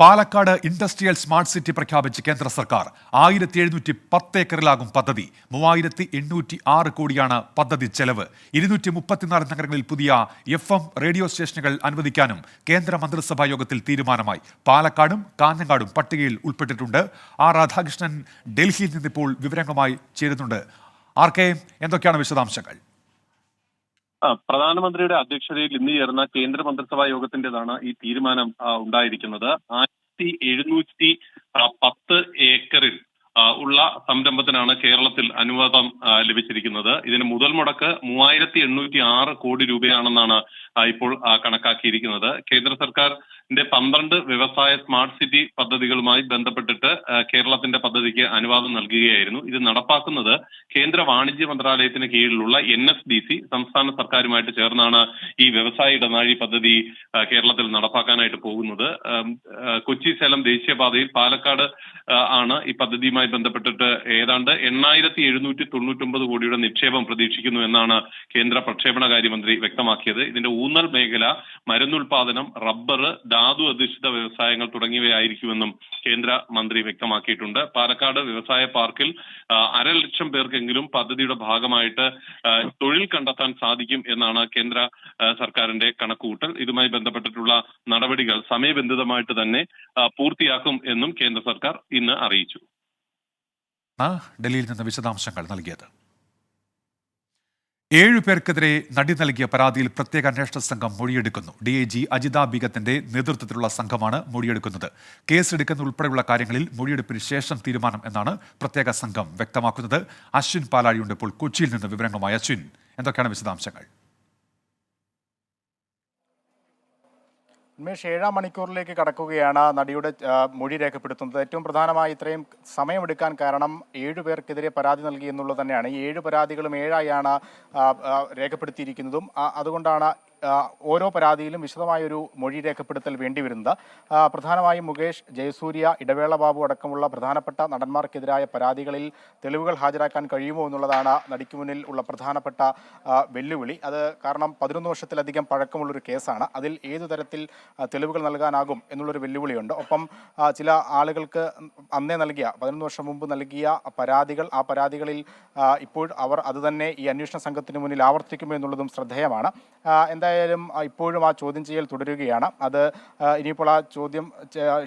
Palakkad industrial smart city പ്രഖ്യാപിച്ച് കേന്ദ്ര സർക്കാർ ആയിരത്തി എഴുന്നൂറ്റി പത്ത് ഏക്കറിലാകും പദ്ധതി. മൂവായിരത്തി എണ്ണൂറ്റി ആറ് കോടിയാണ് പദ്ധതി ചെലവ്. ഇരുന്നൂറ്റി മുപ്പത്തിനാല് നഗരങ്ങളിൽ പുതിയ എഫ് എം റേഡിയോ സ്റ്റേഷനുകൾ അനുവദിക്കാനും കേന്ദ്ര മന്ത്രിസഭാ യോഗത്തിൽ തീരുമാനമായി. പാലക്കാടും കാഞ്ഞങ്ങാടും പട്ടികയിൽ ഉൾപ്പെട്ടിട്ടുണ്ട്. ആർ രാധാകൃഷ്ണൻ ഡൽഹിയിൽ നിന്നിപ്പോൾ വിവരങ്ങളുമായി ചേരുന്നുണ്ട്. ആർ കെ എന്തൊക്കെയാണ് വിശദാംശങ്ങൾ? പ്രധാനമന്ത്രിയുടെ അധ്യക്ഷതയിൽ ഇന്ന് ചേർന്ന കേന്ദ്ര മന്ത്രിസഭാ യോഗത്തിന്റേതാണ് ഈ തീരുമാനം ഉണ്ടായിരിക്കുന്നത്. ആയിരത്തി എഴുന്നൂറ്റി പത്ത് ഏക്കറിൽ ഉള്ള സംരംഭത്തിനാണ് കേരളത്തിൽ അനുവാദം ലഭിച്ചിരിക്കുന്നത്. ഇതിന് മുതൽ മുടക്ക് മൂവായിരത്തി എണ്ണൂറ്റി ആറ് കോടി രൂപയാണെന്നാണ് ഇപ്പോൾ കണക്കാക്കിയിരിക്കുന്നത്. കേന്ദ്ര സർക്കാരിന്റെ പന്ത്രണ്ട് വ്യവസായ സ്മാർട്ട് സിറ്റി പദ്ധതികളുമായി ബന്ധപ്പെട്ടിട്ട് കേരളത്തിന്റെ പദ്ധതിക്ക് അനുവാദം നൽകുകയായിരുന്നു. ഇത് നടപ്പാക്കുന്നത് കേന്ദ്ര വാണിജ്യ മന്ത്രാലയത്തിന് കീഴിലുള്ള എൻ എസ് ഡി സി സംസ്ഥാന സർക്കാരുമായിട്ട് ചേർന്നാണ് ഈ വ്യവസായ ഇടനാഴി പദ്ധതി കേരളത്തിൽ നടപ്പാക്കാനായിട്ട് പോകുന്നത്. കൊച്ചി സേലം ദേശീയപാതയിൽ പാലക്കാട് ആണ് ഈ പദ്ധതിയുമായി ബന്ധപ്പെട്ടിട്ട് ഏതാണ്ട് എണ്ണായിരത്തി എഴുന്നൂറ്റി തൊണ്ണൂറ്റൊമ്പത് കോടിയുടെ നിക്ഷേപം പ്രതീക്ഷിക്കുന്നു എന്നാണ് കേന്ദ്ര പ്രക്ഷേപണകാര്യമന്ത്രി വ്യക്തമാക്കിയത്. ഇതിന്റെ ഊന്നൽ മേഖല മരുന്നുൽപാദനം റബ്ബർ ധാതു അധിഷ്ഠിത വ്യവസായങ്ങൾ തുടങ്ങിയവയായിരിക്കുമെന്നും കേന്ദ്ര മന്ത്രി വ്യക്തമാക്കിയിട്ടുണ്ട്. പാലക്കാട് വ്യവസായ പാർക്കിൽ ആ, അര ലക്ഷം പേർക്കെങ്കിലും പദ്ധതിയുടെ ഭാഗമായിട്ട് തൊഴിൽ കണ്ടെത്താൻ സാധിക്കും എന്നാണ് കേന്ദ്ര സർക്കാരിന്റെ കണക്കുകൂട്ടൽ. ഇതുമായി ബന്ധപ്പെട്ടിട്ടുള്ള നടപടികൾ സമയബന്ധിതമായിട്ട് തന്നെ പൂർത്തിയാക്കും എന്നും കേന്ദ്ര സർക്കാർ ഇന്ന് അറിയിച്ചു. ഡൽഹിയിൽ നിന്ന് വിശദാംശങ്ങൾ നൽകിയത്. ഏഴു പേർക്കെതിരെ നടി നൽകിയ പരാതിയിൽ പ്രത്യേക അന്വേഷണ സംഘം മൊഴിയെടുക്കുന്നു. ഡി ഐ ജി അജിത ബിഗത്തിന്റെ നേതൃത്വത്തിലുള്ള സംഘമാണ് മൊഴിയെടുക്കുന്നത്. കേസെടുക്കുന്ന ഉൾപ്പെടെയുള്ള കാര്യങ്ങളിൽ മൊഴിയെടുപ്പിന് ശേഷം തീരുമാനം എന്നാണ് പ്രത്യേക സംഘം വ്യക്തമാക്കുന്നത്. അശ്വിൻ പാലാഴിയുണ്ട് ഇപ്പോൾ കൊച്ചിയിൽ നിന്ന് വിവരങ്ങളുമായി. അശ്വിൻ എന്തൊക്കെയാണ് വിശദാംശങ്ങൾ? ഉന്മേഷ് ഏഴാം മണിക്കൂറിലേക്ക് കടക്കുകയാണ് നടിയുടെ മൊഴി രേഖപ്പെടുത്തുന്നത്. ഏറ്റവും പ്രധാനമായി ഇത്രയും സമയമെടുക്കാൻ കാരണം ഏഴു പേർക്കെതിരെ പരാതി നൽകി എന്നുള്ളത് തന്നെയാണ്. ഈ ഏഴ് പരാതികളും ഏഴായാണ് രേഖപ്പെടുത്തിയിരിക്കുന്നതും. അതുകൊണ്ടാണ് ഓരോ പരാതിയിലും വിശദമായൊരു മൊഴി രേഖപ്പെടുത്തൽ വേണ്ടിവരുന്നത്. വരുന്നത് പ്രധാനമായും മുകേഷ് ജയസൂര്യ ഇടവേള ബാബു അടക്കമുള്ള പ്രധാനപ്പെട്ട നടന്മാർക്കെതിരായ പരാതികളിൽ തെളിവുകൾ ഹാജരാക്കാൻ കഴിയുമോ എന്നുള്ളതാണ് നടിക്ക് മുന്നിൽ ഉള്ള പ്രധാനപ്പെട്ട വെല്ലുവിളി. അത് കാരണം പതിനൊന്ന് വർഷത്തിലധികം പഴക്കമുള്ളൊരു കേസാണ്. അതിൽ ഏതു തരത്തിൽ തെളിവുകൾ നൽകാനാകും എന്നുള്ളൊരു വെല്ലുവിളിയുണ്ട്. ഒപ്പം ചില ആളുകൾക്ക് അന്നേ നൽകിയ പതിനൊന്ന് വർഷം മുമ്പ് നൽകിയ പരാതികൾ ആ പരാതികളിൽ ഇപ്പോൾ അവർ അതുതന്നെ ഈ അന്വേഷണ സംഘത്തിന് മുന്നിൽ ആവർത്തിക്കുമോ എന്നുള്ളതും ശ്രദ്ധേയമാണ്. ആ, എന്തായാലും ഇപ്പോഴും ആ ചോദ്യം ചെയ്യൽ തുടരുകയാണ്. അത് ഇനിയിപ്പോൾ ആ ചോദ്യം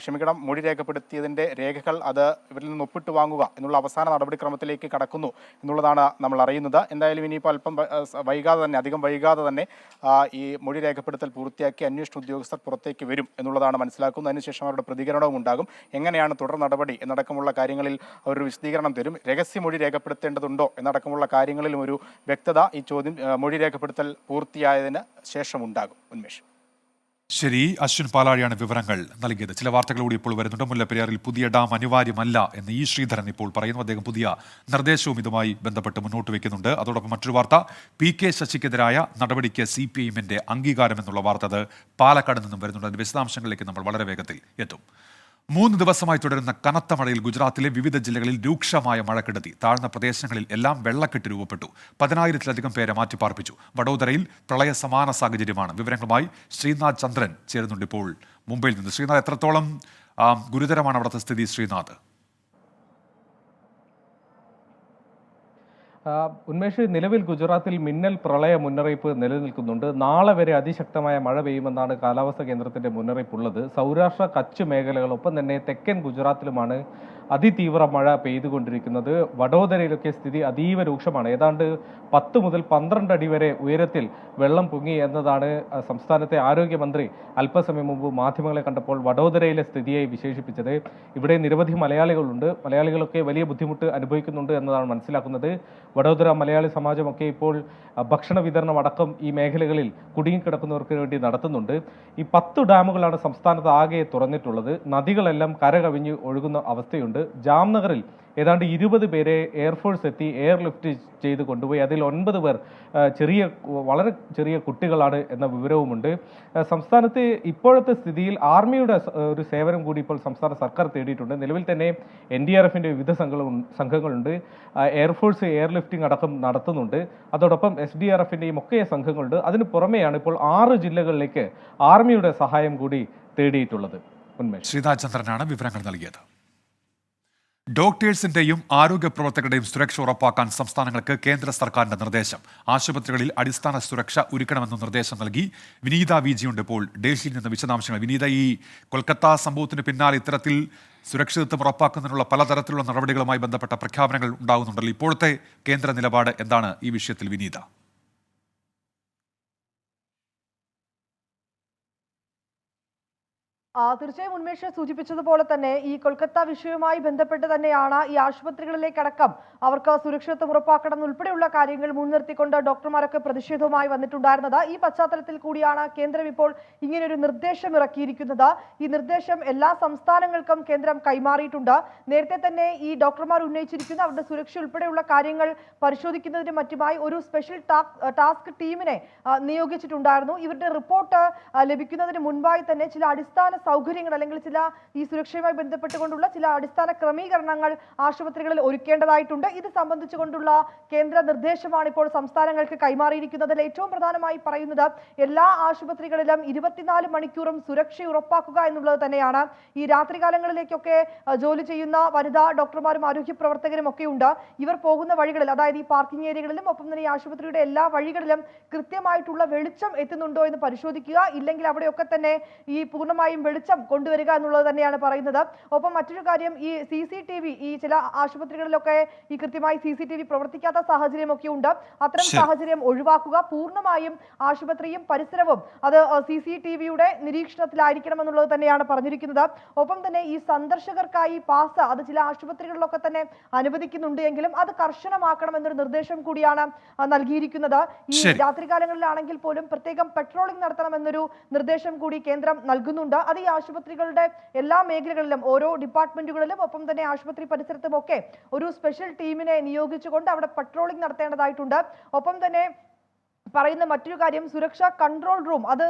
ക്ഷമിക്കണം മൊഴി രേഖപ്പെടുത്തിയതിന്റെ രേഖകൾ അത് ഇവരിൽ നിന്ന് ഒപ്പിട്ട് വാങ്ങുക എന്നുള്ള അവസാന നടപടിക്രമത്തിലേക്ക് കടക്കുന്നു എന്നുള്ളതാണ് നമ്മൾ അറിയുന്നത്. എന്തായാലും ഇനിയിപ്പോൾ അല്പം വൈകാതെ തന്നെ അധികം വൈകാതെ തന്നെ ഈ മൊഴി രേഖപ്പെടുത്തൽ പൂർത്തിയാക്കി അന്വേഷണ ഉദ്യോഗസ്ഥർ പുറത്തേക്ക് വരും എന്നുള്ളതാണ് മനസ്സിലാക്കുന്നത്. അതിനുശേഷം അവരുടെ പ്രതികരണവും ഉണ്ടാകും. എങ്ങനെയാണ് തുടർ നടപടി എന്നടക്കമുള്ള കാര്യങ്ങളിൽ അവർ വിശദീകരണം തരും? രഹസ്യമൊഴി രേഖപ്പെടുത്തേണ്ടതുണ്ടോ എന്നടക്കമുള്ള കാര്യങ്ങളിലും ഒരു വ്യക്തത ഈ ചോദ്യം മൊഴി രേഖപ്പെടുത്തൽ പൂർത്തിയായതിന് ശേഷം ഉണ്ടാകും ഉന്മേഷ്. ശരി അശ്വിൻ പാലാഴിയാണ് വിവരങ്ങൾ നൽകിയത്. ചില വാർത്തകൾ ഇപ്പോൾ വരുന്നുണ്ട്. മുല്ലപ്പെരിയാറിൽ പുതിയ ഡാം അനിവാര്യമല്ല എന്ന് ഈ ശ്രീധരൻ ഇപ്പോൾ പറയുന്നു. അദ്ദേഹം പുതിയ നിർദ്ദേശവും ഇതുമായി ബന്ധപ്പെട്ട് മുന്നോട്ട് വെക്കുന്നുണ്ട്. അതോടൊപ്പം മറ്റൊരു വാർത്ത പി കെ ശശിക്കെതിരായ നടപടിക്ക് സി പി എമ്മിന്റെ അംഗീകാരം എന്നുള്ള വാർത്ത അത് പാലക്കാട് നിന്നും വരുന്നുണ്ട്. അതിന്റെ വിശദാംശങ്ങളിലേക്ക് നമ്മൾ വളരെ വേഗത്തിൽ എത്തും. മൂന്ന് ദിവസമായി തുടരുന്ന കനത്ത മഴയിൽ ഗുജറാത്തിലെ വിവിധ ജില്ലകളിൽ രൂക്ഷമായ മഴ കെടുത്തി. താഴ്ന്ന പ്രദേശങ്ങളിൽ എല്ലാം വെള്ളക്കെട്ട് രൂപപ്പെട്ടു. പതിനായിരത്തിലധികം പേരെ മാറ്റിപ്പാർപ്പിച്ചു. വഡോദരയിൽ പ്രളയ സമാന സാഹചര്യമാണ്. വിവരങ്ങളുമായി ശ്രീനാഥ് ചന്ദ്രൻ ചേരുന്നുണ്ട് ഇപ്പോൾ മുംബൈയിൽ നിന്ന്. ശ്രീനാഥ് എത്രത്തോളം ഗുരുതരമാണ് അവിടുത്തെ സ്ഥിതി ശ്രീനാഥ്? ഉന്മേഷ് നിലവിൽ ഗുജറാത്തിൽ മിന്നൽ പ്രളയ മുന്നറിയിപ്പ് നിലനിൽക്കുന്നുണ്ട്. നാളെ വരെ അതിശക്തമായ മഴ പെയ്യുമെന്നാണ് കാലാവസ്ഥാ കേന്ദ്രത്തിന്റെ മുന്നറിയിപ്പുള്ളത്. സൗരാഷ്ട്ര കച്ച് മേഖലകളൊപ്പം തന്നെ തെക്കൻ ഗുജറാത്തിലുമാണ് അതിതീവ്ര മഴ പെയ്തുകൊണ്ടിരിക്കുന്നത് വഡോദരയിലൊക്കെ സ്ഥിതി അതീവ രൂക്ഷമാണ്. ഏതാണ്ട് പത്ത് മുതൽ പന്ത്രണ്ട് അടി വരെ ഉയരത്തിൽ വെള്ളം പൊങ്ങി എന്നതാണ് സംസ്ഥാനത്തെ ആരോഗ്യമന്ത്രി അല്പസമയം മുമ്പ് മാധ്യമങ്ങളെ കണ്ടപ്പോൾ വഡോദരയിലെ സ്ഥിതിയെ വിശേഷിപ്പിച്ചത്. ഇവിടെ നിരവധി മലയാളികളുണ്ട്. മലയാളികളൊക്കെ വലിയ ബുദ്ധിമുട്ട് അനുഭവിക്കുന്നുണ്ട് എന്നതാണ് മനസ്സിലാക്കുന്നത്. വഡോദര മലയാളി സമാജമൊക്കെ ഇപ്പോൾ ഭക്ഷണ വിതരണം അടക്കം ഈ മേഖലകളിൽ കുടുങ്ങിക്കിടക്കുന്നവർക്ക് വേണ്ടി നടത്തുന്നുണ്ട്. ഈ പത്ത് ഡാമുകളാണ് സംസ്ഥാനത്ത് ആകെ തുറന്നിട്ടുള്ളത്. നദികളെല്ലാം കരകവിഞ്ഞ് ഒഴുകുന്ന അവസ്ഥയുണ്ട്. ജാംനഗറിൽ ഏതാണ്ട് ഇരുപത് പേരെ എയർഫോഴ്സ് എത്തി എയർ ലിഫ്റ്റ് ചെയ്ത് കൊണ്ടുപോയി. അതിൽ ഒൻപത് പേർ ചെറിയ വളരെ ചെറിയ കുട്ടികളാണ് എന്ന വിവരവുമുണ്ട്. സംസ്ഥാനത്ത് ഇപ്പോഴത്തെ സ്ഥിതിയിൽ ആർമിയുടെ ഒരു സേവനം കൂടി ഇപ്പോൾ സംസ്ഥാന സർക്കാർ തേടിയിട്ടുണ്ട്. നിലവിൽ തന്നെ എൻ ഡി ആർ എഫിന്റെ വിവിധ സംഘങ്ങളും സംഘങ്ങളുണ്ട്. എയർഫോഴ്സ് എയർ ലിഫ്റ്റിംഗ് അടക്കം നടത്തുന്നുണ്ട്. അതോടൊപ്പം എസ് ഡി ആർ എഫിന്റെയും ഒക്കെ സംഘങ്ങളുണ്ട്. അതിന് പുറമെയാണ് ഇപ്പോൾ ആറ് ജില്ലകളിലേക്ക് ആർമിയുടെ സഹായം കൂടി തേടിയിട്ടുള്ളത്. ഉന്മേഷ്. ശ്രീതാചന്ദ്രനാണ് വിവരങ്ങൾ നൽകിയത്. ഡോക്ടേഴ്സിന്റെയും ആരോഗ്യ പ്രവർത്തകരുടെയും സുരക്ഷ ഉറപ്പാക്കാൻ സംസ്ഥാനങ്ങൾക്ക് കേന്ദ്ര സർക്കാരിന്റെ നിർദ്ദേശം. ആശുപത്രികളിൽ അടിസ്ഥാന സുരക്ഷ ഒരുക്കണമെന്ന് നിർദ്ദേശം നൽകി. വിനീത വി ജിയുണ്ട് ഇപ്പോൾ. ഡൽഹിയിൽ നിന്ന് വിശദാംശങ്ങൾ. വിനീത ഈ കൊൽക്കത്ത സംഭവത്തിന് പിന്നാലെ ഇത്തരത്തിൽ സുരക്ഷിതത്വം ഉറപ്പാക്കുന്നതിനുള്ള പലതരത്തിലുള്ള നടപടികളുമായി ബന്ധപ്പെട്ട പ്രഖ്യാപനങ്ങൾ ഉണ്ടാകുന്നുണ്ടല്ലോ. ഇപ്പോഴത്തെ കേന്ദ്ര നിലപാട് എന്താണ് ഈ വിഷയത്തിൽ വിനീത? തീർച്ചയായും ഉന്മേഷ് സൂചിപ്പിച്ചതുപോലെ തന്നെ ഈ കൊൽക്കത്ത വിഷയവുമായി ബന്ധപ്പെട്ട് തന്നെയാണ് ഈ ആശുപത്രികളിലേക്കടക്കം അവർക്ക് സുരക്ഷിതത്വം ഉറപ്പാക്കണം ഉൾപ്പെടെയുള്ള കാര്യങ്ങൾ മുൻനിർത്തിക്കൊണ്ട് ഡോക്ടർമാരൊക്കെ പ്രതിഷേധവുമായി വന്നിട്ടുണ്ടായിരുന്നത്. ഈ പശ്ചാത്തലത്തിൽ കൂടിയാണ് കേന്ദ്രം ഇപ്പോൾ ഇങ്ങനെയൊരു നിർദ്ദേശം ഇറക്കിയിരിക്കുന്നത്. ഈ നിർദ്ദേശം എല്ലാ സംസ്ഥാനങ്ങൾക്കും കേന്ദ്രം കൈമാറിയിട്ടുണ്ട്. നേരത്തെ തന്നെ ഈ ഡോക്ടർമാർ ഉന്നയിച്ചിരിക്കുന്ന അവരുടെ സുരക്ഷ ഉൾപ്പെടെയുള്ള കാര്യങ്ങൾ പരിശോധിക്കുന്നതിന് മറ്റുമായി ഒരു സ്പെഷ്യൽ ടാസ്ക് ടീമിനെ നിയോഗിച്ചിട്ടുണ്ടായിരുന്നു. ഇവരുടെ റിപ്പോർട്ട് ലഭിക്കുന്നതിന് മുൻപായി തന്നെ ചില അടിസ്ഥാന സൗകര്യങ്ങൾ അല്ലെങ്കിൽ ചില ഈ സുരക്ഷയുമായി ബന്ധപ്പെട്ടുകൊണ്ടുള്ള ചില അടിസ്ഥാന ക്രമീകരണങ്ങൾ ആശുപത്രികളിൽ ഒരുക്കേണ്ടതായിട്ടുണ്ട്. ഇത് സംബന്ധിച്ചുകൊണ്ടുള്ള കേന്ദ്ര നിർദ്ദേശമാണ് ഇപ്പോൾ സംസ്ഥാനങ്ങൾക്ക് കൈമാറിയിരിക്കുന്നത് ഏറ്റവും പ്രധാനമായി പറയുന്നത് എല്ലാ ആശുപത്രികളിലും ഇരുപത്തിനാല് മണിക്കൂറും സുരക്ഷ ഉറപ്പാക്കുക എന്നുള്ളത് തന്നെയാണ്. ഈ രാത്രികാലങ്ങളിലേക്കൊക്കെ ജോലി ചെയ്യുന്ന വനിതാ ഡോക്ടർമാരും ആരോഗ്യ പ്രവർത്തകരും ഒക്കെ ഉണ്ട്. ഇവർ പോകുന്ന വഴികളിൽ അതായത് ഈ പാർക്കിംഗ് ഏരിയകളിലും ഒപ്പം തന്നെ ഈ ആശുപത്രിയുടെ എല്ലാ വഴികളിലും കൃത്യമായിട്ടുള്ള വെളിച്ചം എത്തുന്നുണ്ടോ എന്ന് പരിശോധിക്കുക. ഇല്ലെങ്കിൽ അവിടെയൊക്കെ തന്നെ ഈ പൂർണമായും വെളിച്ചം കൊണ്ടുവരിക എന്നുള്ളത് തന്നെയാണ് പറയുന്നത്. ഒപ്പം മറ്റൊരു കാര്യം ഈ സി സി ടി വി ഈ ചില ആശുപത്രികളിലൊക്കെ ഈ കൃത്യമായി സി സി ടി വി പ്രവർത്തിക്കാത്ത സാഹചര്യമൊക്കെ ഉണ്ട്. അത്തരം സാഹചര്യം ഒഴിവാക്കുക പൂർണമായും ആശുപത്രിയും പരിസരവും അത് സി സി ടി വിയുടെ നിരീക്ഷണത്തിലായിരിക്കണം എന്നുള്ളത് തന്നെയാണ് പറഞ്ഞിരിക്കുന്നത്. ഒപ്പം തന്നെ ഈ സന്ദർശകർക്കായി പാസ് അത് ചില ആശുപത്രികളിലൊക്കെ തന്നെ അനുവദിക്കുന്നുണ്ട് എങ്കിലും അത് കർശനമാക്കണം എന്നൊരു നിർദ്ദേശം കൂടിയാണ് നൽകിയിരിക്കുന്നത്. ഈ. രാത്രികാലങ്ങളിലാണെങ്കിൽ പോലും പ്രത്യേകം പെട്രോളിംഗ് നടത്തണം എന്നൊരു നിർദ്ദേശം കൂടി കേന്ദ്രം നൽകുന്നുണ്ട്. അത് ആശുപത്രികളുടെ എല്ലാ മേഖലകളിലും ഓരോ ഡിപ്പാർട്ട്മെന്റുകളിലും ഒപ്പം തന്നെ ആശുപത്രി പരിസരത്തും ഒക്കെ ഒരു സ്പെഷ്യൽ ടീമിനെ നിയോഗിച്ചുകൊണ്ട് അവിടെ പട്രോളിംഗ് നടത്തേണ്ടതായിട്ടുണ്ട്. ഒപ്പം തന്നെ പറയുന്ന മറ്റൊരു കാര്യം സുരക്ഷാ കൺട്രോൾ റൂം. അത്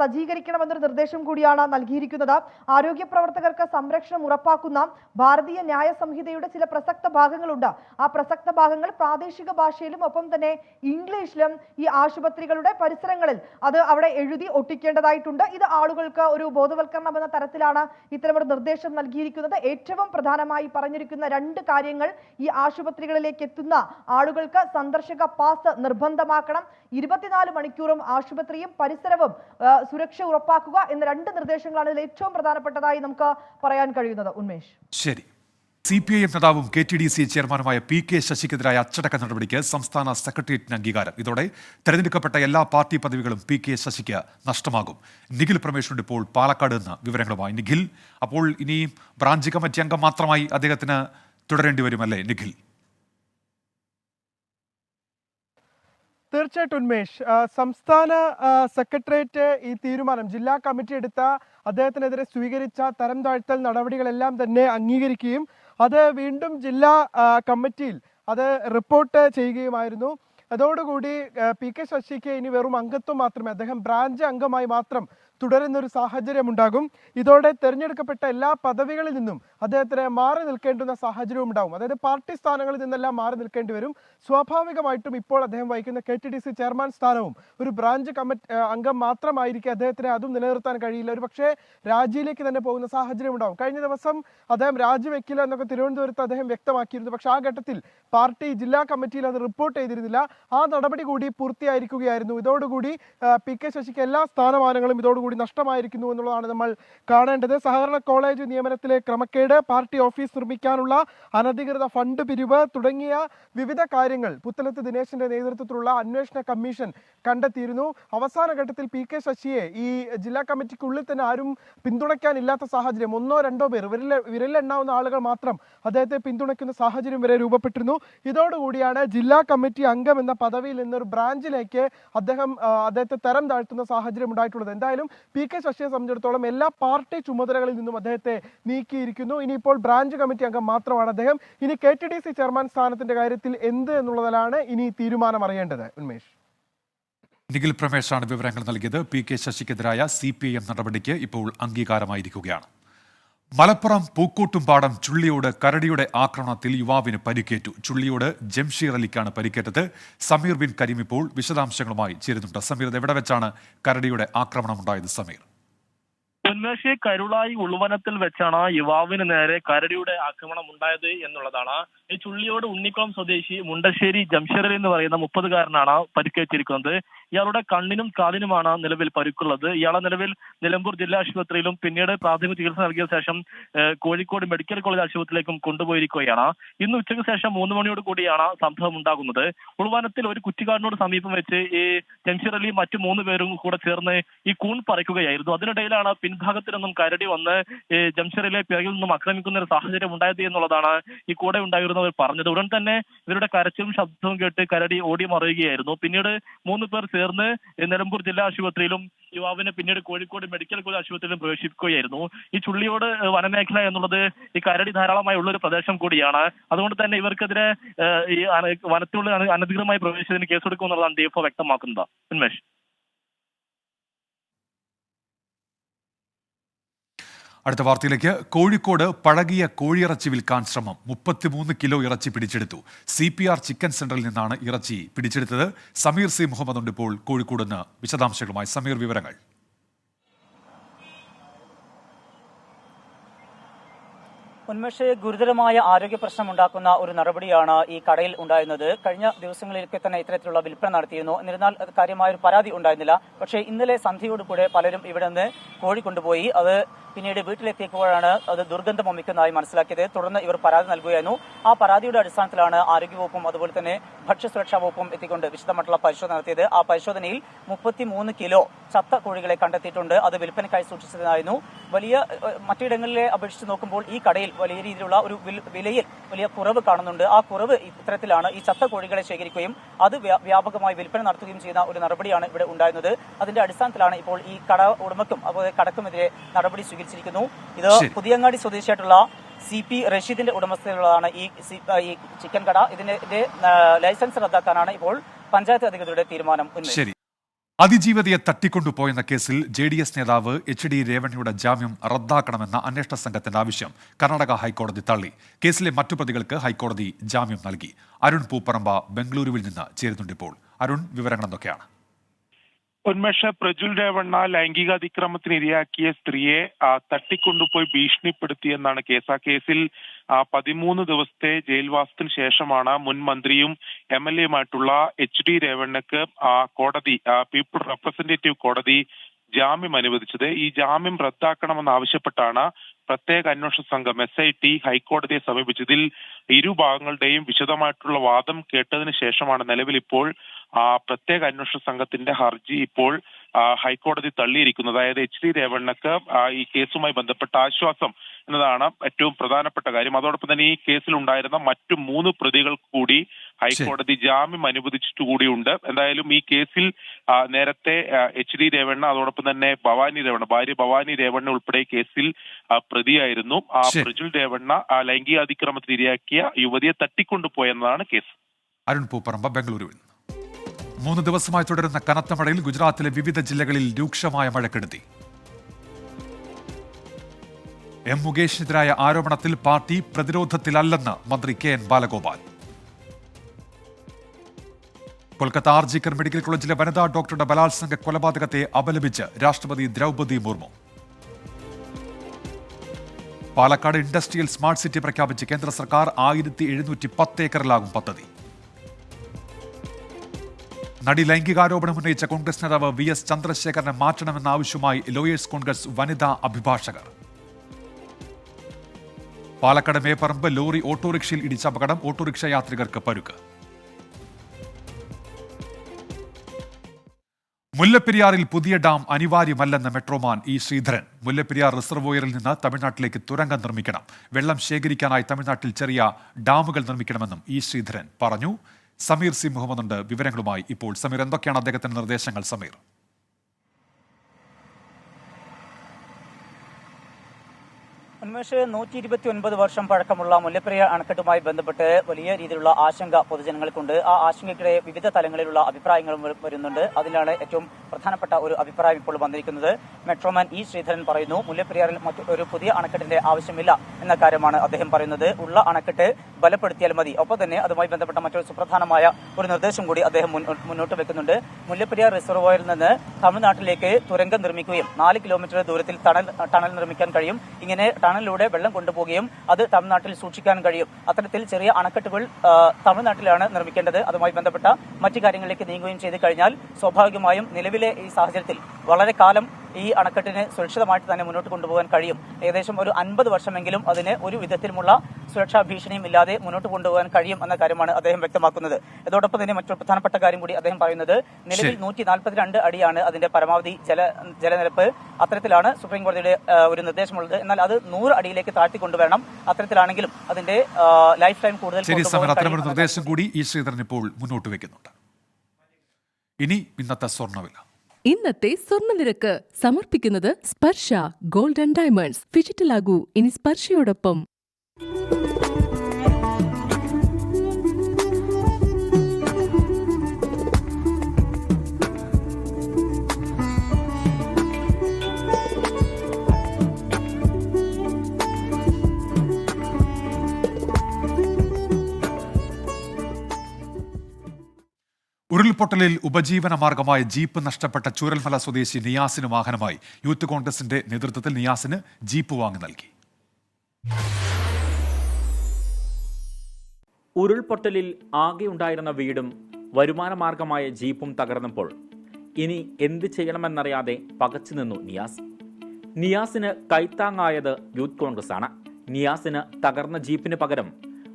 സജ്ജീകരിക്കണമെന്നൊരു നിർദ്ദേശം കൂടിയാണ് നൽകിയിരിക്കുന്നത്. ആരോഗ്യ പ്രവർത്തകർക്ക് സംരക്ഷണം ഉറപ്പാക്കുന്ന ഭാരതീയ ന്യായ സംഹിതയുടെ ചില പ്രസക്ത ഭാഗങ്ങളുണ്ട്. ആ പ്രസക്ത ഭാഗങ്ങൾ പ്രാദേശിക ഭാഷയിലും ഒപ്പം തന്നെ ഇംഗ്ലീഷിലും ഈ ആശുപത്രികളുടെ പരിസരങ്ങളിൽ അത് അവിടെ എഴുതി ഒട്ടിക്കേണ്ടതായിട്ടുണ്ട്. ഇത് ആളുകൾക്ക് ഒരു ബോധവൽക്കരണം എന്ന തരത്തിലാണ് ഇത്തരമൊരു നിർദ്ദേശം നൽകിയിരിക്കുന്നത്. ഏറ്റവും പ്രധാനമായി പറഞ്ഞിരിക്കുന്ന രണ്ട് കാര്യങ്ങൾ ഈ ആശുപത്രികളിലേക്ക് എത്തുന്ന ആളുകൾക്ക് സന്ദർശക പാസ് നിർബന്ധമാക്കണം. ഇരുപത്തിനാല് മണിക്കൂറും ആശുപത്രിയും പരിസരവും സുരക്ഷ ഉറപ്പാക്കുക എന്ന രണ്ട് നിർദ്ദേശങ്ങളാണ് ഇതിൽ ഏറ്റവും പ്രധാനപ്പെട്ടതായി നമുക്ക് പറയാൻ കഴിയുന്നത്. ഉന്മേഷ്. ശരി. സി പി ഐ എം നേതാവും കെ ടി ഡി സി ചെയർമാനുമായ പി കെ ശശിക്കെതിരായ അച്ചടക്ക നടപടിക്ക് സംസ്ഥാന സെക്രട്ടേറിയറ്റിന് അംഗീകാരം. ഇതോടെ തെരഞ്ഞെടുക്കപ്പെട്ട എല്ലാ പാർട്ടി പദവികളും പി കെ ശശിക്ക് നഷ്ടമാകും. നിഖിൽ പ്രമേഷുണ്ട് ഇപ്പോൾ പാലക്കാട് നിന്ന് വിവരങ്ങളുമായി. നിഖിൽ അപ്പോൾ ഇനി ബ്രാഞ്ച് കമ്മിറ്റി അംഗം മാത്രമായി അദ്ദേഹത്തിന് തുടരേണ്ടി വരുമല്ലേ നിഖിൽ? തീർച്ചയായിട്ടും ഉന്മേഷ്. സംസ്ഥാന സെക്രട്ടേറിയറ്റ് ഈ തീരുമാനം ജില്ലാ കമ്മിറ്റി എടുത്ത അദ്ദേഹത്തിനെതിരെ സ്വീകരിച്ച തരം താഴ്ത്തൽ നടപടികളെല്ലാം തന്നെ അംഗീകരിക്കുകയും അത് വീണ്ടും ജില്ലാ കമ്മിറ്റിയിൽ അത് റിപ്പോർട്ട് ചെയ്യുകയുമായിരുന്നു. അതോടുകൂടി പി കെ ശശിക്ക് ഇനി വെറും അംഗത്വം മാത്രമേ അദ്ദേഹം ബ്രാഞ്ച് അംഗമായി മാത്രം തുടരുന്ന ഒരു സാഹചര്യം ഉണ്ടാകും ഇതോടെ തിരഞ്ഞെടുക്കപ്പെട്ട എല്ലാ പദവികളിൽ നിന്നും അദ്ദേഹത്തിന് മാറി നിൽക്കേണ്ടുന്ന സാഹചര്യവും ഉണ്ടാകും അതായത് പാർട്ടി സ്ഥാനങ്ങളിൽ നിന്നെല്ലാം മാറി നിൽക്കേണ്ടി വരും. സ്വാഭാവികമായിട്ടും ഇപ്പോൾ അദ്ദേഹം വഹിക്കുന്ന K T D C chairman സ്ഥാനവും ഒരു ബ്രാഞ്ച് കമ്മിറ്റി അംഗം മാത്രമായിരിക്കും അദ്ദേഹത്തിന് അതും നിലനിർത്താൻ കഴിയില്ല. ഒരു പക്ഷേ രാജിയിലേക്ക് തന്നെ പോകുന്ന സാഹചര്യം ഉണ്ടാകും കഴിഞ്ഞ ദിവസം അദ്ദേഹം രാജിവെക്കില്ല എന്നൊക്കെ തിരുവനന്തപുരത്ത് അദ്ദേഹം വ്യക്തമാക്കിയിരുന്നു. പക്ഷേ ആ ഘട്ടത്തിൽ പാർട്ടി ജില്ലാ കമ്മിറ്റിയിൽ അത് റിപ്പോർട്ട് ചെയ്തിരുന്നില്ല. ആ നടപടി കൂടി പൂർത്തിയായിരിക്കുകയായിരുന്നു. ഇതോടുകൂടി പി കെ ശശിക്ക് എല്ലാ സ്ഥാനമാനങ്ങളും ഇതോടുകൂടി നഷ്ടമായിരിക്കുന്നു എന്നുള്ളതാണ് നമ്മൾ കാണേണ്ടത്. സഹകരണ കോളേജ് നിയമനത്തിലെ ക്രമക്കേട് പാർട്ടി ഓഫീസ് നിർമ്മിക്കാനുള്ള അനധികൃത ഫണ്ട് പിരിവ് തുടങ്ങിയ വിവിധ കാര്യങ്ങൾ പുത്തലത്ത് ദിനേശിന്റെ നേതൃത്വത്തിലുള്ള അന്വേഷണ കമ്മീഷൻ കണ്ടെത്തിയിരുന്നു. അവസാന ഘട്ടത്തിൽ പി കെ ശശിയെ ഈ ജില്ലാ കമ്മിറ്റിക്കുള്ളിൽ തന്നെ ആരും പിന്തുണയ്ക്കാനില്ലാത്ത സാഹചര്യം. ഒന്നോ രണ്ടോ പേർ വിരലെണ്ണാവുന്ന ആളുകൾ മാത്രം അദ്ദേഹത്തെ പിന്തുണയ്ക്കുന്ന സാഹചര്യം വരെ രൂപപ്പെട്ടിരുന്നു. ഇതോടുകൂടിയാണ് ജില്ലാ കമ്മിറ്റി അംഗം എന്ന പദവിയിൽ നിന്നൊരു ബ്രാഞ്ചിലേക്ക് അദ്ദേഹം അദ്ദേഹത്തെ തരം താഴ്ത്തുന്ന സാഹചര്യം ഉണ്ടായിട്ടുള്ളത്. എന്തായാലും പി കെ ശശിയെ സംബന്ധിച്ചിടത്തോളം എല്ലാ പാർട്ടി ചുമതലകളിൽ നിന്നും അദ്ദേഹത്തെ നീക്കിയിരിക്കുന്നു. ഇനിയിപ്പോൾ ബ്രാഞ്ച് കമ്മിറ്റി അംഗം മാത്രമാണ് അദ്ദേഹം. ഇനി K T D C chairman സ്ഥാനത്തിന്റെ കാര്യത്തിൽ എന്ത് എന്നുള്ളതിലാണ് ഇനി തീരുമാനം അറിയേണ്ടത്. ഉന്മേഷ്. നിഖിൽ പ്രമേഷാണ് വിവരങ്ങൾ നൽകിയത്. പി കെ ശശിക്കെതിരായ സി പി ഐ എം നടപടിക്ക് ഇപ്പോൾ അംഗീകാരമായിരിക്കുകയാണ്. മലപ്പുറം പൂക്കോട്ടുംപാടം ചുള്ളിയോട് കരടിയുടെ ആക്രമണത്തിൽ യുവാവിന് പരിക്കേറ്റു. ചുള്ളിയോട് ജംഷീർ അലിക്കാണ് പരിക്കേറ്റത്. സമീർ ബിൻ കരീം ഇപ്പോൾ വിശദാംശങ്ങളുമായി ചേരുന്നുണ്ട്. സമീർ എവിടെ വെച്ചാണ് കരടിയുടെ ആക്രമണം ഉണ്ടായത്? സമീർ. ഉന്മേഷ് കരുളായി ഉൾവനത്തിൽ വെച്ചാണ് യുവാവിന് നേരെ കരടിയുടെ ആക്രമണം ഉണ്ടായത് എന്നുള്ളതാണ്. ഈ ചുള്ളിയോട് ഉണ്ണിക്കുളം സ്വദേശി മുണ്ടശ്ശേരി ജംഷറിൽ എന്ന് പറയുന്ന മുപ്പതുകാരനാണ് പരിക്കേറ്റിരിക്കുന്നത്. ഇയാളുടെ കണ്ണിനും കാലിനുമാണ് നിലവിൽ പരുക്കുള്ളത്. ഇയാളെ നിലവിൽ നിലമ്പൂർ ജില്ലാ ആശുപത്രിയിലും പിന്നീട് പ്രാഥമിക ചികിത്സ നൽകിയ ശേഷം കോഴിക്കോട് മെഡിക്കൽ കോളേജ് ആശുപത്രിയിലേക്കും കൊണ്ടുപോയിരിക്കുകയാണ്. ഇന്ന് ഉച്ചയ്ക്ക് ശേഷം മൂന്ന് മണിയോട് കൂടിയാണ് സംഭവം ഉണ്ടാകുന്നത്. ഉൾവനത്തിൽ ഒരു കുറ്റിക്കാടിനോട് സമീപം വെച്ച് ഈ ജംഷീർ അലി മറ്റു മൂന്ന് പേരും കൂടെ ചേർന്ന് ഈ കൂൺ പറിക്കുകയായിരുന്നു. അതിനിടയിലാണ് പിൻഭാഗത്തിൽ നിന്നും കരടി വന്ന് ജംഷറിലെ പിറകിൽ നിന്നും ആക്രമിക്കുന്ന ഒരു സാഹചര്യം ഉണ്ടായത് എന്നുള്ളതാണ് ഈ കൂടെ ഉണ്ടായിരുന്നവർ പറഞ്ഞത്. ഉടൻ തന്നെ ഇവരുടെ കരച്ചിലും ശബ്ദവും കേട്ട് കരടി ഓടി മറിയുകയായിരുന്നു. പിന്നീട് മൂന്ന് പേർ ചേർന്ന് നിലമ്പൂർ ജില്ലാ ആശുപത്രിയിലും യുവാവിനെ പിന്നീട് കോഴിക്കോട് മെഡിക്കൽ കോളേജ് ആശുപത്രിയിലും പ്രവേശിപ്പിക്കുകയായിരുന്നു. ഈ ചുള്ളിയോട് വനമേഖല എന്നുള്ളത് ഈ കരടി ധാരാളമായി ഉള്ള ഒരു പ്രദേശം കൂടിയാണ്. അതുകൊണ്ട് തന്നെ ഇവർക്കെതിരെ ഈ വനത്തിനുള്ളിൽ അനധികൃതമായി പ്രവേശിച്ചതിന് കേസെടുക്കുമെന്നുള്ളതാണ് ഡിഎഫ്ഒ വ്യക്തമാക്കുന്നത്. ഉന്മേഷ്. അടുത്ത വാർത്തയിലേക്ക്. കോഴിക്കോട് പഴകിയ കോഴിയിറച്ചി വിൽക്കാൻ ശ്രമം. മുപ്പത്തിമൂന്ന് കിലോ ഇറച്ചി പിടിച്ചെടുത്തു. സി പി ആർ ചിക്കൻ സെന്ററിൽ നിന്നാണ് ഇറച്ചി പിടിച്ചെടുത്തത്. സമീർ സി മുഹമ്മദ് ഉണ്ട് ഇപ്പോൾ കോഴിക്കോട് നിന്ന്. വിശദാംശങ്ങളുമായി സമീർ വിവരങ്ങൾ. ഉന്മേഷ് ഗുരുതരമായ ആരോഗ്യ പ്രശ്നം ഉണ്ടാക്കുന്ന ഒരു നടപടിയാണ് ഈ കടയിൽ ഉണ്ടായിരുന്നത്. കഴിഞ്ഞ ദിവസങ്ങളിലൊക്കെ തന്നെ ഇത്തരത്തിലുള്ള വിൽപ്പന നടത്തിയിരുന്നു. എന്നിരുന്നാൽ കാര്യമായ ഒരു പരാതി ഉണ്ടായിരുന്നില്ല. പക്ഷേ ഇന്നലെ സന്ധ്യയോട് കൂടെ പലരും ഇവിടെ നിന്ന് കോഴി കൊണ്ടുപോയി. അത് പിന്നീട് വീട്ടിലെത്തിയപ്പോഴാണ് അത് ദുർഗന്ധം വമിക്കുന്നതായി മനസ്സിലാക്കിയത്. തുടർന്ന് ഇവർ പരാതി നൽകുകയായിരുന്നു. ആ പരാതിയുടെ അടിസ്ഥാനത്തിലാണ് ആരോഗ്യവകുപ്പും അതുപോലെ തന്നെ ഭക്ഷ്യസുരക്ഷാ വകുപ്പും എത്തിക്കൊണ്ട് വിശദമായിട്ടുള്ള പരിശോധന നടത്തിയത്. ആ പരിശോധനയിൽ മുപ്പത്തിമൂന്ന് കിലോ ചത്ത കോഴികളെ കണ്ടെത്തിയിട്ടുണ്ട്. അത് വിൽപ്പനയ്ക്കായി സൂക്ഷിച്ചതായിരുന്നു. വലിയ മറ്റിടങ്ങളിലെ അപേക്ഷിച്ച് നോക്കുമ്പോൾ ഈ കടയിൽ വലിയ രീതിയിലുള്ള ഒരു വിലയിൽ വലിയ കുറവ് കാണുന്നുണ്ട്. ആ കുറവ് ഇത്തരത്തിലാണ് ഈ ചത്ത കോഴികളെ ശേഖരിക്കുകയും അത് വ്യാപകമായി വിൽപ്പന നടത്തുകയും ചെയ്യുന്ന ഒരു നടപടിയാണ് ഇവിടെ ഉണ്ടായിരുന്നത്. അതിന്റെ അടിസ്ഥാനത്തിലാണ് ഇപ്പോൾ ഈ കട ഉടമക്കും അതുപോലെ കടക്കുമെതിരെ നടപടി സ്വീകരിച്ചിരിക്കുന്നു. ഇത് പുതിയങ്ങാടി സ്വദേശിയായിട്ടുള്ള സി പി റഷീദിന്റെ ഉടമസ്ഥതയിലുള്ളതാണ് ഈ ഈ ചിക്കൻ കട. ഇതിന്റെ ലൈസൻസ് റദ്ദാക്കാനാണ് ഇപ്പോൾ പഞ്ചായത്ത് അധികൃതരുടെ തീരുമാനം ഉന്നയിച്ചത്. ശരി. അതിജീവതയെ തട്ടിക്കൊണ്ടുപോയെന്ന കേസിൽ ജെ ഡി എസ് നേതാവ് എച്ച് ഡി രേവണ്ണയുടെ ജാമ്യം റദ്ദാക്കണമെന്ന അന്വേഷണ സംഘത്തിന്റെ ആവശ്യം കർണാടക ഹൈക്കോടതി തള്ളി. കേസിലെ മറ്റു പ്രതികൾക്ക് ഹൈക്കോടതി ജാമ്യം നൽകി. അരുൺ പൂപ്പറമ്പ ബംഗളൂരുവിൽ നിന്ന് ചേരുന്നുണ്ട് ഇപ്പോൾ. അരുൺ വിവരങ്ങൾ എന്തൊക്കെയാണ് ഉന്മേഷ പ്രജുൽ രേവണ്ണ ലൈംഗികാതിക്രമത്തിന് ഇരയാക്കിയ സ്ത്രീയെ തട്ടിക്കൊണ്ടുപോയി ഭീഷണിപ്പെടുത്തിയെന്നാണ് കേസ് ആ കേസിൽ പതിമൂന്ന് ദിവസത്തെ ജയിൽവാസത്തിന് ശേഷമാണ് മുൻ മന്ത്രിയും എം എൽ എയുമായിട്ടുള്ള എച്ച് ഡി രേവണ്ണക്ക് കോടതി പീപ്പിൾ റെപ്രസെന്റേറ്റീവ് കോടതി ജാമ്യം അനുവദിച്ചത്. ഈ ജാമ്യം റദ്ദാക്കണമെന്ന് ആവശ്യപ്പെട്ടാണ് പ്രത്യേക അന്വേഷണ സംഘം എസ് ഐ ടി ഹൈക്കോടതിയെ സമീപിച്ചതിൽ ഇരുഭാഗങ്ങളുടെയും വിശദമായിട്ടുള്ള വാദം കേട്ടതിന് ശേഷമാണ് നിലവിൽ ഇപ്പോൾ ആ പ്രത്യേക അന്വേഷണ സംഘത്തിന്റെ ഹർജി ഇപ്പോൾ ഹൈക്കോടതി തള്ളിയിരിക്കുന്നത്. അതായത് എച്ച് ഡി രേവണ്ണക്ക് ഈ കേസുമായി ബന്ധപ്പെട്ട ആശ്വാസം എന്നതാണ് ഏറ്റവും പ്രധാനപ്പെട്ട കാര്യം. അതോടൊപ്പം തന്നെ ഈ കേസിൽ ഉണ്ടായിരുന്ന മറ്റു മൂന്ന് പ്രതികൾ കൂടി ഹൈക്കോടതി ജാമ്യം അനുവദിച്ചിട്ടുകൂടിയുണ്ട് എന്തായാലും ഈ കേസിൽ നേരത്തെ എച്ച് ഡി രേവണ്ണ അതോടൊപ്പം തന്നെ ഭവാനി രേവണ്ണ ഭാര്യ ഭവാനി രേവണ്ണ ഉൾപ്പെടെ കേസിൽ പ്രതിയായിരുന്നു. ആ. പ്രജുൽ രേവണ്ണ ലൈംഗിക അതിക്രമത്തിന് ഇരയാക്കിയ യുവതിയെ തട്ടിക്കൊണ്ടുപോയെന്നതാണ് കേസ്. അരുൺ പൂപ്പറമ്പ ബംഗളൂരുവിൽ. മൂന്ന് ദിവസമായി തുടരുന്ന കനത്ത മഴയിൽ ഗുജറാത്തിലെ വിവിധ ജില്ലകളിൽ രൂക്ഷമായ മഴക്കെടുതി. എം മുകേഷിനെതിരായ ആരോപണത്തിൽ പാർട്ടി പ്രതിരോധത്തിലല്ലെന്ന് മന്ത്രി K N Balagopal. Kolkata RG Kar medical കോളേജിലെ വനിതാ ഡോക്ടറുടെ ബലാത്സംഗ കൊലപാതകത്തെ അപലപിച്ച് രാഷ്ട്രപതി Droupadi Murmu. Palakkad industrial smart city പ്രഖ്യാപിച്ച് കേന്ദ്ര സർക്കാർ ആയിരത്തി എഴുന്നൂറ്റി പത്ത് ഏക്കറിലാകും പദ്ധതി. നടി ലൈംഗികാരോപണം ഉന്നയിച്ച കോൺഗ്രസ് നേതാവ് വി എസ് ചന്ദ്രശേഖരനെ മാറ്റണമെന്ന ആവശ്യമായി ലോയേഴ്സ് കോൺഗ്രസ് വനിതാ അഭിഭാഷകർ. പാലക്കാട് മേപ്പറമ്പ് ലോറി ഓട്ടോറിക്ഷയിൽ ഇടിച്ച അപകടം ഓട്ടോറിക്ഷ യാത്രികർക്ക് പരുക്ക്. മുല്ലപ്പെരിയാറിൽ പുതിയ dam അനിവാര്യമല്ലെന്ന metro man E Sreedharan. Mullaperiyar റിസർവോയറിൽ നിന്ന് തമിഴ്നാട്ടിലേക്ക് തുരങ്കം നിർമ്മിക്കണം. വെള്ളം ശേഖരിക്കാനായി തമിഴ്നാട്ടിൽ ചെറിയ ഡാമുകൾ നിർമ്മിക്കണമെന്നും ഇ ശ്രീധരൻ പറഞ്ഞു. സമീർ സി മുഹമ്മദ് ഉണ്ട്. വിവരങ്ങളുമായി ഇപ്പോൾ സമീർ. എന്തൊക്കെയാണ് അദ്ദേഹത്തിന്റെ നിർദ്ദേശങ്ങൾ സമീർ? ഉന്മേഷ് നൂറ്റി ഇരുപത്തി ഒൻപത് വർഷം പഴക്കമുള്ള മുല്ലപ്പെരിയാർ അണക്കെട്ടുമായി ബന്ധപ്പെട്ട് വലിയ രീതിയിലുള്ള ആശങ്ക പൊതുജനങ്ങൾക്കുണ്ട്. ആ ആശങ്കയ്ക്കിടെ വിവിധ തലങ്ങളിലുള്ള അഭിപ്രായങ്ങളും വരുന്നുണ്ട്. അതിലാണ് ഏറ്റവും പ്രധാനപ്പെട്ട ഒരു അഭിപ്രായം ഇപ്പോൾ വന്നിരിക്കുന്നത്. മെട്രോമാൻ ഇ ശ്രീധരൻ പറയുന്നു മുല്ലപ്പെരിയാറിൽ മറ്റു ഒരു പുതിയ അണക്കെട്ടിന്റെ ആവശ്യമില്ല എന്ന കാര്യമാണ് അദ്ദേഹം പറയുന്നത്. ഉള്ള അണക്കെട്ട് ബലപ്പെടുത്തിയാൽ മതി. ഒപ്പം തന്നെ അതുമായി ബന്ധപ്പെട്ട മറ്റൊരു സുപ്രധാനമായ ഒരു നിർദ്ദേശം കൂടി അദ്ദേഹം മുന്നോട്ട് വെക്കുന്നുണ്ട്. മുല്ലപ്പെരിയാർ റിസർവോയറിൽ നിന്ന് തമിഴ്നാട്ടിലേക്ക് തുരങ്കം നിർമ്മിക്കുകയും നാല് കിലോമീറ്റർ ദൂരത്തിൽ ടണൽ ടണൽ നിർമ്മിക്കാൻ കഴിയും. ഇങ്ങനെ ടണലിലൂടെ വെള്ളം കൊണ്ടുപോവുകയും അത് തമിഴ്നാട്ടിൽ സൂക്ഷിക്കാൻ കഴിയും. അത്തരത്തിൽ ചെറിയ അണക്കെട്ടുകൾ തമിഴ്നാട്ടിലാണ് നിർമ്മിക്കേണ്ടത്. അതുമായി ബന്ധപ്പെട്ട മറ്റു കാര്യങ്ങളിലേക്ക് നീങ്ങുകയും ചെയ്തു കഴിഞ്ഞാൽ സ്വാഭാവികമായും നിലവിലെ ഈ സാഹചര്യത്തിൽ വളരെ കാലം ഈ അണക്കെട്ടിനെ സുരക്ഷിതമായിട്ട് തന്നെ മുന്നോട്ട് കൊണ്ടുപോകാൻ കഴിയും. ഏകദേശം ഒരു അൻപത് വർഷമെങ്കിലും അതിന് ഒരു വിധത്തിലുമുള്ള സുരക്ഷാ ഭീഷണിയും ഇല്ലാതെ മുന്നോട്ട് കൊണ്ടുപോകാൻ കഴിയും എന്ന കാര്യമാണ് അദ്ദേഹം വ്യക്തമാക്കുന്നത്. അതോടൊപ്പം തന്നെ മറ്റൊരു പ്രധാനപ്പെട്ട കാര്യം കൂടി അദ്ദേഹം പറയുന്നത് നിലവിൽ. നൂറ്റി നാൽപ്പത്തിരണ്ട് അടിയാണ് അതിന്റെ പരമാവധി ജല ജലനിരപ്പ് അത്തരത്തിലാണ് സുപ്രീം കോടതിയുടെ ഒരു നിർദ്ദേശമുള്ളത്. എന്നാൽ അത് നൂറ് അടിയിലേക്ക് താഴ്ത്തി കൊണ്ടുവരണം അത്തരത്തിലാണെങ്കിലും അതിന്റെ ലൈഫ് ടൈം കൂടുതൽ നിർദ്ദേശം കൂടി ഈ ശ്രീധരൻ ഇപ്പോൾ മുന്നോട്ട് വെക്കുന്നുണ്ട് ഇനി ഇന്നത്തെ സ്വർണവില. ഇന്നത്തെ സ്വർണനിരക്ക് സമർപ്പിക്കുന്നത് സ്പർശ ഗോൾഡ് ആൻഡ് ഡയമണ്ട്സ് ഫിജിറ്റലാകൂ ഇനി സ്പർശയോടൊപ്പം. ഉരുൾപൊട്ടലിൽ ഉപജീവന മാർഗമായ ജീപ്പ് നഷ്ടപ്പെട്ട ചൂരൽമല സ്വദേശി നിയാസിന് വാഹനമായി. യൂത്ത് കോൺഗ്രസിന്റെ നേതൃത്വത്തിൽ നിയാസിന് ജീപ്പ് വാങ്ങി നൽകി. ഉരുൾപൊട്ടലിൽ ആകെ ഉണ്ടായിരുന്ന വീടും വരുമാന മാർഗമായ ജീപ്പും തകർന്നപ്പോൾ ഇനി എന്ത് ചെയ്യണമെന്നറിയാതെ പകച്ചു നിന്നു നിയാസ്. നിയാസിന് കൈത്താങ്ങായത് യൂത്ത് കോൺഗ്രസ് ആണ് നിയാസിന് തകർന്ന ജീപ്പിന് പകരം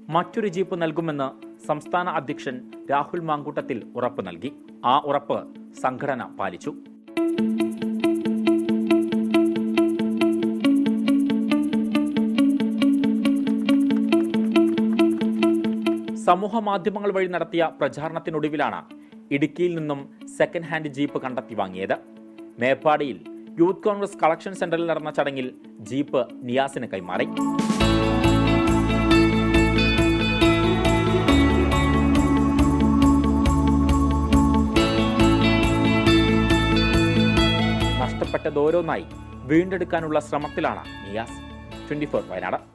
മറ്റൊരു ജീപ്പ് നൽകുമെന്ന് സംസ്ഥാന അധ്യക്ഷൻ രാഹുൽ മാങ്കൂട്ടത്തിൽ ഉറപ്പ് നൽകി. ആ ഉറപ്പ് സംഘടന പാലിച്ചു. സമൂഹ മാധ്യമങ്ങൾ വഴി നടത്തിയ പ്രചാരണത്തിനൊടുവിലാണ് ഇടുക്കിയിൽ നിന്നും സെക്കൻഡ് ഹാൻഡ് ജീപ്പ് കണ്ടെത്തി വാങ്ങിയത്. മേപ്പാടിയിൽ യൂത്ത് കോൺഗ്രസ് കളക്ഷൻ സെന്ററിൽ നടന്ന ചടങ്ങിൽ ജീപ്പ് നിയാസിന് കൈമാറി. നഷ്ടപ്പെട്ടതോരോന്നായി വീണ്ടെടുക്കാനുള്ള ശ്രമത്തിലാണ് നിയാസ്. Twenty four Wayanad.